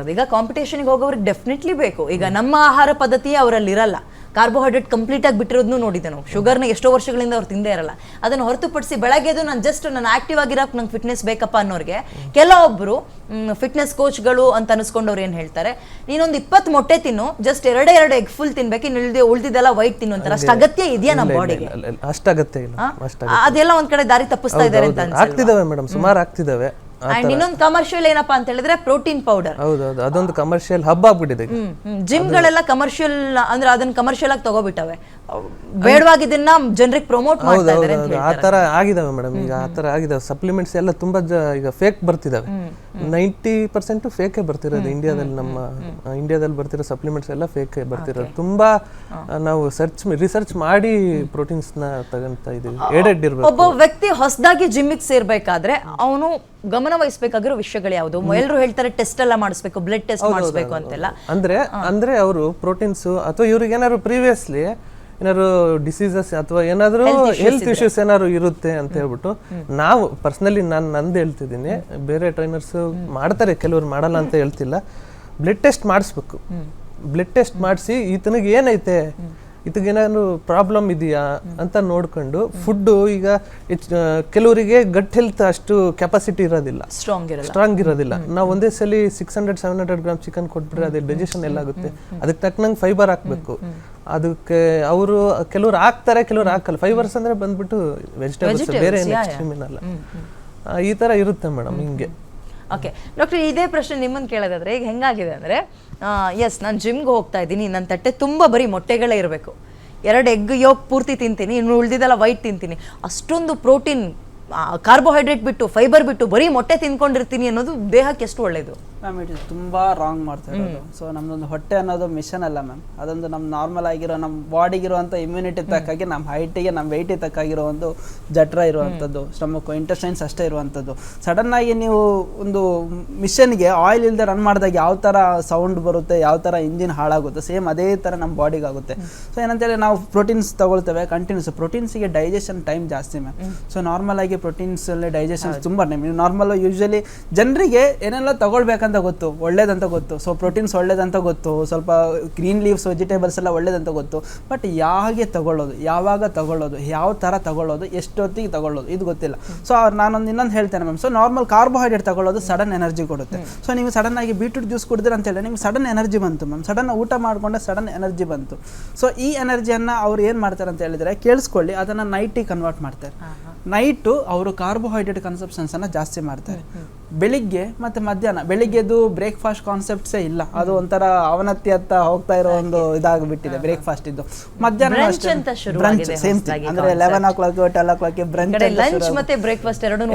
ಈಗ ಕಾಂಪಿಟೇಷನ್ಗೆ ಹೋಗೋರಿಗೆ ಡೆಫಿನೆಟ್ಲಿ ಬೇಕು. ಈಗ ನಮ್ಮ ಆಹಾರ ಪದ್ಧತಿ ಅವರಲ್ಲಿ ಇರಲ್ಲ. ಕಾರ್ಬೋಹೈಡ್ರೇಟ್ ಕಂಪ್ಲೀಟ್ ಆಗಿ ಬಿಟ್ಟಿರೋದನ್ನು ನೋಡಿದ್ದೆ ನಾವು. ಶುಗರ್ನ ಎಷ್ಟೋ ವರ್ಷಗಳಿಂದ ಅವ್ರು ತಿಂದೇ ಇರಲ್ಲ. ಅದನ್ನು ಹೊರತುಪಡಿಸಿ ಬೆಳಗ್ಗೆದು ನಾನು ಜಸ್ಟ್ ನಾನು ಆಕ್ಟಿವ್ ಆಗಿರೋಕೆ ನಂಗೆ ಫಿಟ್ನೆಸ್ ಬೇಕಪ್ಪ ಅನ್ನೋರಿಗೆ ಕೆಲವೊಬ್ಬರು ಫಿಟ್ನೆಸ್ ಕೋಚ್ಗಳು ಅಂತ ಅನಿಸ್ಕೊಂಡವ್ರು ಏನು ಹೇಳ್ತಾರೆ ನೀನೊಂದು ಇಪ್ಪತ್ತು ಮೊಟ್ಟೆ ತಿನ್ನು ಜಸ್ಟ್ ಎರಡೇ ಎರಡು ಎಗ್ ಫುಲ್ ತಿನ್ಬೇಕು ಇನ್ನು ಉಳಿದು ಉಳಿದಿದ್ದೆಲ್ಲ ವೈಟ್ ತಿನ್ನು ಅಂತಾರೆ. ಅಷ್ಟು ಅಗತ್ಯ ಇದೆಯಾ ನಮ್ಮ ಬಾಡಿಗೆ ಅಷ್ಟು ಅಗತ್ಯ ಇಲ್ಲ. ಅದೆಲ್ಲ ಒಂದ್ ಕಡೆ ದಾರಿ ತಪ್ಪಿಸ್ತಾ ಇದ್ದಾರೆ ಅಂತ ಆಗ್ತಿದಾವೆ ಮೇಡಮ್ ಸುಮಾರು ಆಗ್ತಿದಾವೆ. ಅಂಡ್ ಇನ್ನೊಂದು ಕಮರ್ಷಿಯಲ್ ಏನಪ್ಪಾ ಅಂತ ಹೇಳಿದ್ರೆ ಪ್ರೋಟೀನ್ ಪೌಡರ್ ಹೌದೌದು ಅದೊಂದು ಕಮರ್ಷಿಯಲ್ ಹಬ್ ಆಗ್ಬಿಟ್ಟಿದೆ ಜಿಮ್ ಗಳೆಲ್ಲ ಕಮರ್ಷಿಯಲ್ ಅಂದ್ರೆ ಅದನ್ನ ಕಮರ್ಷಿಯಲ್ ಆಗಿ ತಗೋಬಿಟ್ಟವೆ. ಬೇಡವಾಗಿದ್ದನ್ನ ಜನರಿಗೆ ಪ್ರಮೋಟ್ ಮಾಡ್ತಾ ಇದ್ದಾರೆ ಅಂತ ಆ ತರ ಆಗಿದಾವೆ ಮೇಡಮ್ ಈಗ ಆ ತರ ಆಗಿದಾವೆ. ಸಪ್ಲಿಮೆಂಟ್ಸ್ ಎಲ್ಲ ತುಂಬಾ ಜ ಈಗ ಫೇಕ್ ಬರ್ತಿದಾವೆ. ನೈಂಟಿ ಪರ್ಸೆಂಟ್ ಫೇಕೆ ಬರ್ತಿರೋದು. ಇಂಡಿಯಾದಲ್ಲಿ ನಮ್ಮ ಇಂಡಿಯಾದಲ್ಲಿ ಬರ್ತಿರೋ ಸಪ್ಲಿಮೆಂಟ್ಸ್ ಎಲ್ಲ ಫೇಕ್ ಬರ್ತಿರೋದು. ತುಂಬಾ ಆ, ನಾವು ಸರ್ಚ್ ರಿಸರ್ಚ್ ಮಾಡಿ ಪ್ರೋಟೀನ್ಸ್ನ ತಗೊಂತ ಇದೀವಿ. ಏಡೆಡ್ ಇರ್ಬೇಕು. ಒಬ್ಬ ವ್ಯಕ್ತಿ ಹೊಸದಾಗಿ ಜಿಮ್ಮಿಗೆ ಸೇರ್ಬೇಕಾದ್ರೆ ಅವನು ಗಮನ ವಹಿಸಬೇಕಾಗಿರೋ ವಿಷಯಗಳು ಯಾವುದು? ಎಲ್ಲರೂ ಹೇಳ್ತಾರೆ ಟೆಸ್ಟ್ ಎಲ್ಲ ಮಾಡಿಸ್ಬೇಕು ಬ್ಲಡ್ ಟೆಸ್ಟ್ ಮಾಡಿಸ್ಬೇಕು ಅಂತೆಲ್ಲ. ಅಂದ್ರೆ ಅಂದ್ರೆ ಅವರು ಪ್ರೋಟೀನ್ಸ್ ಅಥವಾ ಇವ್ರಿಗೆ ಏನಾದ್ರು ಪ್ರೀವಿಯಸ್ಲಿ ಏನಾದ್ರು ಡಿಸೀಸಸ್ ಅಥವಾ ಏನಾದರೂ ಹೆಲ್ತ್ ಇಶ್ಯೂಸ್ ಏನಾದ್ರು ಇರುತ್ತೆ ಅಂತ ಹೇಳ್ಬಿಟ್ಟು ನಾವು ಪರ್ಸನಲಿ ನಾನು ನಂದು ಹೇಳ್ತಿದ್ದೀನಿ. ಬೇರೆ ಟ್ರೈನರ್ಸ್ ಮಾಡ್ತಾರೆ ಕೆಲವರು ಮಾಡಲ್ಲ ಅಂತ ಹೇಳ್ತಿಲ್ಲ. ಬ್ಲಡ್ ಟೆಸ್ಟ್ ಮಾಡಿಸ್ಬೇಕು. ಬ್ಲಡ್ ಟೆಸ್ಟ್ ಮಾಡಿಸಿ ಈತನಿಗೆ ಏನೈತೆ? ಏನಾದ್ರು ಪ್ರಾಬ್ಲಮ್ ಇದೆಯಾ ಅಂತ ನೋಡ್ಕೊಂಡು ಫುಡ್ಡು ಈಗ ಕೆಲವರಿಗೆ ಗಟ್ ಹೆಲ್ತ್ ಅಷ್ಟು ಕೆಪಾಸಿಟಿ ಇರೋದಿಲ್ಲ. ಸ್ಟ್ರಾಂಗ್ ಸ್ಟ್ರಾಂಗ್ ಇರೋದಿಲ್ಲ. ನಾವು ಒಂದೇ ಸಲ six hundred seven hundred gram chicken ಕೊಟ್ಬಿಟ್ರೆ ಅದು ಡೈಜೆಷನ್ ಎಲ್ಲ ಆಗುತ್ತೆ ಅದಕ್ಕೆ ತಕ್ಕನಂಗೆ ಫೈಬರ್ ಹಾಕ್ಬೇಕು. ಅದಕ್ಕೆ ಅವರು ಕೆಲವ್ರು ಹಾಕ್ತಾರೆ ಕೆಲವ್ರು ಹಾಕಲ್ಲ. ಫೈಬರ್ಸ್ ಅಂದ್ರೆ ಬಂದ್ಬಿಟ್ಟು ವೆಜಿಟೇಬಲ್ಸ್ ಬೇರೆ ಏನು ಈ ತರ ಇರುತ್ತೆ ಮೇಡಮ್ ಹಿಂಗೆ. ಓಕೆ ಡಾಕ್ಟರ್ ಇದೇ ಪ್ರಶ್ನೆ ನಿಮ್ಮನ್ನು ಕೇಳೋದಾದ್ರೆ, ಈಗ ಹೆಂಗಾಗಿದೆ ಅಂದರೆ ಎಸ್ ನಾನು ಜಿಮ್ಗೆ ಹೋಗ್ತಾ ಇದ್ದೀನಿ ನನ್ನ ತಟ್ಟೆ ತುಂಬ ಬರೀ ಮೊಟ್ಟೆಗಳೇ ಇರಬೇಕು. ಎರಡು ಎಗ್ ಯೋಗ ಪೂರ್ತಿ ತಿಂತೀನಿ, ಇನ್ನು ಉಳಿದಿದ್ದೆಲ್ಲ ವೈಟ್ ತಿಂತೀನಿ. ಅಷ್ಟೊಂದು ಪ್ರೋಟೀನ್ ಕಾರ್ಬೋಹೈಡ್ರೇಟ್ ಬಿಟ್ಟು ಫೈಬರ್ ಬಿಟ್ಟು ಬರೀ ಮೊಟ್ಟೆ ತಿನ್ಕೊಂಡಿರ್ತೀನಿ ಅನ್ನೋದು ದೇಹಕ್ಕೆ ಎಷ್ಟು ಒಳ್ಳೆಯದು ಮ್ಯಾಮ್ ಇಟ್ ಇಸ್ ತುಂಬ ರಾಂಗ್ ಮಾಡ್ತಾ ಇರೋದು. ಸೊ ನಮ್ದೊಂದು ಹೊಟ್ಟೆ ಅನ್ನೋದು ಮಿಷನ್ ಅಲ್ಲ ಮ್ಯಾಮ್ ಅದೊಂದು ನಮ್ಮ ನಾರ್ಮಲ್ ಆಗಿರೋ ನಮ್ಮ ಬಾಡಿಗಿರುವಂಥ ಇಮ್ಯುನಿಟಿ ತಕ್ಕಾಗಿ ನಮ್ಮ ಹೈಟಿಗೆ ನಮ್ಮ ವೆಯ್ಟಿಗೆ ತಕ್ಕಾಗಿರೋ ಒಂದು ಜಠರ ಇರುವಂಥದ್ದು ಸ್ಟಮಕ್ ಇಂಟೆಸ್ಟೈನ್ಸ್ ಅಷ್ಟೇ ಇರುವಂಥದ್ದು. ಸಡನ್ ಆಗಿ ನೀವು ಒಂದು ಮಿಷನ್ಗೆ ಆಯಿಲ್ ಇಲ್ಲದೆ ರನ್ ಮಾಡಿದಾಗ ಯಾವ ಥರ ಸೌಂಡ್ ಬರುತ್ತೆ ಯಾವ ಥರ ಇಂಜಿನ್ ಹಾಳಾಗುತ್ತೆ ಸೇಮ್ ಅದೇ ಥರ ನಮ್ಮ ಬಾಡಿಗೆ ಆಗುತ್ತೆ. ಸೊ ಏನಂತೇಳಿ ನಾವು ಪ್ರೋಟೀನ್ಸ್ ತಗೊಳ್ತೇವೆ ಕಂಟಿನ್ಯೂಸ್ ಪ್ರೋಟೀನ್ಸಿಗೆ ಡೈಜೆಷನ್ ಟೈಮ್ ಜಾಸ್ತಿ ಮ್ಯಾಮ್ ಸೊ ನಾರ್ಮಲ್ ಆಗಿ ಪ್ರೋಟೀನ್ಸ್ ಅಲ್ಲಿ ಡೈಜೆಷನ್ ತುಂಬ ನಿಮ್ಗೆ. ನಾರ್ಮಲ್ ಯೂಶಲಿ ಜನರಿಗೆ ಏನೆಲ್ಲ ತಗೊಳ್ಬೇಕಂತ ಗೊತ್ತು ಒಳ್ಳೇದಂತ ಗೊತ್ತು. ಸೊ ಪ್ರೋಟೀನ್ಸ್ ಒಳ್ಳೇದಂತ ಗೊತ್ತು. ಸ್ವಲ್ಪ ಗ್ರೀನ್ ಲೀವ್ಸ್ ವೆಜಿಟೇಬಲ್ಸ್ ಎಲ್ಲ ಒಳ್ಳೇದಂತ ಗೊತ್ತು. ಬಟ್ ಯಾವಾಗೆ ತಗೊಳ್ಳೋದು? ಯಾವಾಗ ತಗೊಳ್ಳೋದು? ಯಾವ ಥರ ತಗೊಳ್ಳೋದು? ಎಷ್ಟೊತ್ತಿಗೆ ತಗೊಳ್ಳೋದು? ಇದು ಗೊತ್ತಿಲ್ಲ. ಸೊ ನಾನೊಂದು ಇನ್ನೊಂದು ಹೇಳ್ತೇನೆ ಮ್ಯಾಮ್ ಸೊ ನಾರ್ಮಲ್ ಕಾರ್ಬೋಹೈಡ್ರೇಟ್ ತಗೊಳ್ಳೋದು ಸಡನ್ ಎನರ್ಜಿ ಕೊಡುತ್ತೆ. ಸೊ ನೀವು ಸಡನ್ ಆಗಿ ಬೀಟ್ರೂಟ್ ಜ್ಯೂಸ್ ಕುಡಿದ್ರೆ ಅಂತ ಹೇಳಿ ನಿಮ್ಗೆ ಸಡನ್ ಎನರ್ಜಿ ಬಂತು ಮ್ಯಾಮ್ ಸಡನ್ ಊಟ ಮಾಡಿಕೊಂಡೆ ಸಡನ್ ಎನರ್ಜಿ ಬಂತು. ಸೊ ಈ ಎನರ್ಜಿಯನ್ನು ಅವ್ರು ಏನು ಮಾಡ್ತಾರೆ ಅಂತ ಹೇಳಿದ್ರೆ ಕೇಳಿಸ್ಕೊಳ್ಳಿ. ಅದನ್ನು ನೈಟಿಗೆ ಕನ್ವರ್ಟ್ ಮಾಡ್ತಾರೆ. ನೈಟು ಅವರು ಕಾರ್ಬೋಹೈಡ್ರೇಟ್ ಕನ್ಸಪ್ಷನ್ಸನ್ನು ಜಾಸ್ತಿ ಮಾಡ್ತಾರೆ. ಬೆಳಿಗ್ಗೆ ಮತ್ತೆ ಮಧ್ಯಾಹ್ನ. ಬೆಳಿಗ್ಗೆದು ಬ್ರೇಕ್ಫಾಸ್ಟ್ ಕಾನ್ಸೆಪ್ಟ್ಸೇ ಇಲ್ಲ. ಅದು ಒಂಥರ ಅವನತಿ ಅಂತ ಹೋಗ್ತಾ ಇರೋ ಒಂದು ಇದಾಗ್ಬಿಟ್ಟಿದೆ ಬ್ರೇಕ್ಫಾಸ್ಟ್ ಇದ್ದು ಮಧ್ಯಾಹ್ನ ಬ್ರಂಚ್ ಸೇಮ್ ಅಂದ್ರೆ eleven o'clock twelve o'clock brunch lunch ಮತ್ತೆ ಬ್ರೇಕ್ಫಾಸ್ಟ್ ಎರಡು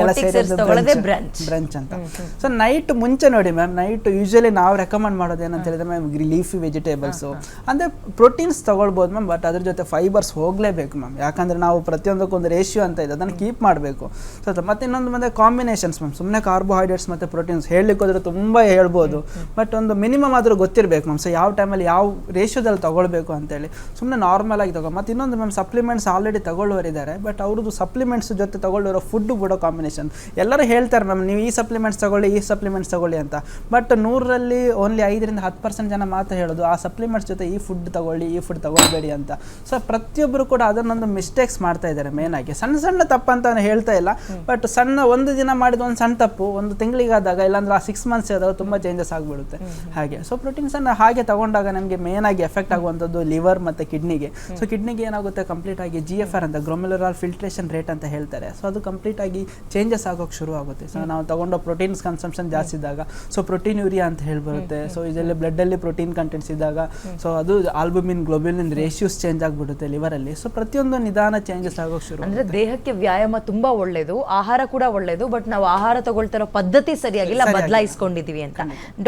ಬ್ರಂಚ್ ಅಂತ. ಸೊ ನೈಟ್ ಮುಂಚೆ ನೋಡಿ ಮ್ಯಾಮ್ ನೈಟ್ ಯೂಶಲಿ ನಾವು ರೆಕಮೆಂಡ್ ಮಾಡೋದು ಏನಂತ ಹೇಳಿದ್ರೆ ಮ್ಯಾಮ್ ಲೀಫಿ ವೆಜಿಟೇಬಲ್ಸ್ ಅಂದ್ರೆ ಪ್ರೋಟೀನ್ಸ್ ತಗೊಳ್ಬೋದು ಮ್ಯಾಮ್ ಬಟ್ ಅದ್ರ ಜೊತೆ ಫೈಬರ್ಸ್ ಹೋಗ್ಲೇಬೇಕು ಮ್ಯಾಮ್ ಯಾಕಂದ್ರೆ ನಾವು ಪ್ರತಿಯೊಂದಕ್ಕೊಂದು ರೇಷಿಯೋ ಅಂತ ಇದೆ. ಅದನ್ನು ಕೀಪ್ ಮಾಡಬೇಕು. ಸೊ ಮತ್ತೆ ಇನ್ನೊಂದು ಮತ್ತೆ ಕಾಂಬಿನೇಷನ್ಸ್ ಮ್ಯಾಮ್ ಸುಮ್ಮನೆ ಕಾರ್ಬೋಹೈಡ್ರೇಟ್ಸ್ ಮತ್ತೆ ಪ್ರೋಟೀನ್ಸ್ ಹೇಳಲಿಕ್ಕೆ ಹೋದ್ರೆ ತುಂಬ ಹೇಳ್ಬೋದು. ಬಟ್ ಒಂದು ಮಿನಿಮಮ್ ಆದರೂ ಗೊತ್ತಿರಬೇಕು ಮ್ಯಾಮ್ ಸೊ ಯಾವ ಟೈಮಲ್ಲಿ ಯಾವ ರೇಷಿಯೋದಲ್ಲಿ ತೊಗೊಳ್ಬೇಕು ಅಂತೇಳಿ. ಸುಮ್ಮನೆ ನಾರ್ಮಲ್ ಆಗಿ ತಗೋ. ಮತ್ತೆ ಇನ್ನೊಂದು ಮ್ಯಾಮ್ ಸಪ್ಲಿಮೆಂಟ್ಸ್ ಆಲ್ರೆಡಿ ತಗೊಳ್ಳೋರಿದ್ದಾರೆ ಬಟ್ ಅವ್ರದ್ದು ಸಪ್ಲಿಮೆಂಟ್ಸ್ ಜೊತೆ ತಗೊಳ್ಳೋರೋ ಫುಡ್ ಕೂಡ ಕಾಂಬಿನೇಷನ್ ಎಲ್ಲರೂ ಹೇಳ್ತಾರೆ ಮ್ಯಾಮ್ ನೀವು ಈ ಸಪ್ಲಿಮೆಂಟ್ಸ್ ತಗೊಳ್ಳಿ, ಈ ಸಪ್ಲಿಮೆಂಟ್ಸ್ ತಗೊಳ್ಳಿ ಅಂತ. ಬಟ್ ನೂರರಲ್ಲಿ ಓನ್ಲಿ ಐದರಿಂದ ಹತ್ತು ಪರ್ಸೆಂಟ್ ಜನ ಮಾತ್ರ ಹೇಳೋದು, ಆ ಸಪ್ಲಿಮೆಂಟ್ಸ್ ಜೊತೆ ಈ ಫುಡ್ ತಗೊಳ್ಳಿ, ಈ ಫುಡ್ ತಗೊಳ್ಬೇಡಿ ಅಂತ. ಸೊ ಪ್ರತಿಯೊಬ್ಬರು ಕೂಡ ಅದನ್ನೊಂದು ಮಿಸ್ಟೇಕ್ಸ್ ಮಾಡ್ತಾ ಇದ್ದಾರೆ ಮೇನ್ ಆಗಿ. ಸಣ್ಣ ಸಣ್ಣ ತಪ್ಪು ಅಂತ ಹೇಳ್ತಾ ಇಲ್ಲ. ಬಟ್ ಸಣ್ಣ ಒಂದು ದಿನ ಮಾಡಿದ ಒಂದು ಸಣ್ಣ ತಪ್ಪು, ಒಂದು ತಿಂಗಳಿಗಾದಾಗ ಇಲ್ಲಾಂದ್ರೆ ಆ ಸಿಕ್ಸ್ ಮಂತ್ಸ್ ಆದಾಗ ತುಂಬ ಚೇಂಜಸ್ ಆಗಿಬಿಡುತ್ತೆ. ಹಾಗೆ. ಸೊ ಪ್ರೋಟೀನ್ಸನ್ನು ಹಾಗೆ ತಗೊಂಡಾಗ ನಮಗೆ ಮೇನ್ ಆಗಿ ಎಫೆಕ್ಟ್ ಆಗುವಂಥದ್ದು ಲಿವರ್ ಮತ್ತು ಕಿಡ್ನಿಗೆ ಸೊ ಕಿಡ್ನಿಗೆ ಏನಾಗುತ್ತೆ? ಕಂಪ್ಲೀಟ್ ಆಗಿ ಜಿ ಎಫ್ ಆರ್ ಅಂತ ಗ್ರೊಮೆಲುರಾಲ್ ಫಿಲ್ಟ್ರೇಷನ್ ರೇಟ್ ಅಂತ ಹೇಳ್ತಾರೆ. ಸೊ ಅದು ಕಂಪ್ಲೀಟ್ ಆಗಿ ಚೇಂಜಸ್ ಆಗೋಕೆ ಶುರು ಆಗುತ್ತೆ. ಸೊ ನಾವು ತಗೊಂಡೋ ಪ್ರೋಟೀನ್ಸ್ ಕನ್ಸಂಪ್ಷನ್ ಜಾಸ್ತಿ ಇದ್ದಾಗ. ಸೊ ಪ್ರೋಟೀನ್ ಯೂರಿಯಾ ಅಂತ ಹೇಳಿ ಬರುತ್ತೆ ಸೊ ಇದರಲ್ಲಿ ಬ್ಲಡ್ಡಲ್ಲಿ ಪ್ರೋಟೀನ್ ಕಂಟೆಂಟ್ಸ್ ಇದ್ದಾಗ. ಸೊ ಅದು ಆಲ್ಬುಮಿನ್ ಗ್ಲೋಬಿಲಿನ್ ರೇಷಿಯೋಸ್ ಚೇಂಜ್ ಆಗಿಬಿಡುತ್ತೆ ಲಿವರಲ್ಲಿ ಸೊ ಪ್ರತಿಯೊಂದು ನಿಧಾನ ಚೇಂಜಸ್ ಆಗೋಕೆ ಶುರು ಅಂದರೆ ದೇಹಕ್ಕೆ ವ್ಯಾಯಾಮ ತುಂಬಾ ಒಳ್ಳೇದು ಆಹಾರ ಕೂಡ ಒಳ್ಳೇದು ಬಟ್ ನಾವು ಆಹಾರ ತಗೊಳ್ತಿರೋ ಪದ್ಧತಿ ಸರಿಯಾಗಿಲ್ಲ ಬದಲಾಯಿಸ್ಕೊಂಡಿದ್ದೀವಿ ಅಂತ.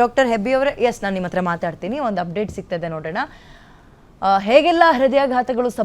ಡಾಕ್ಟರ್ ಹೆಬ್ಬಿ ಅವರ ಎಸ್ ನಾನು ನಿಮ್ಮ ಹತ್ರ ಮಾತಾಡ್ತೀನಿ ಒಂದು ಅಪ್ಡೇಟ್ ಸಿಗ್ತದೆ ನೋಡೋಣ. ಹೇಗೆಲ್ಲ ಹೃದಯಾಘಾತಗಳು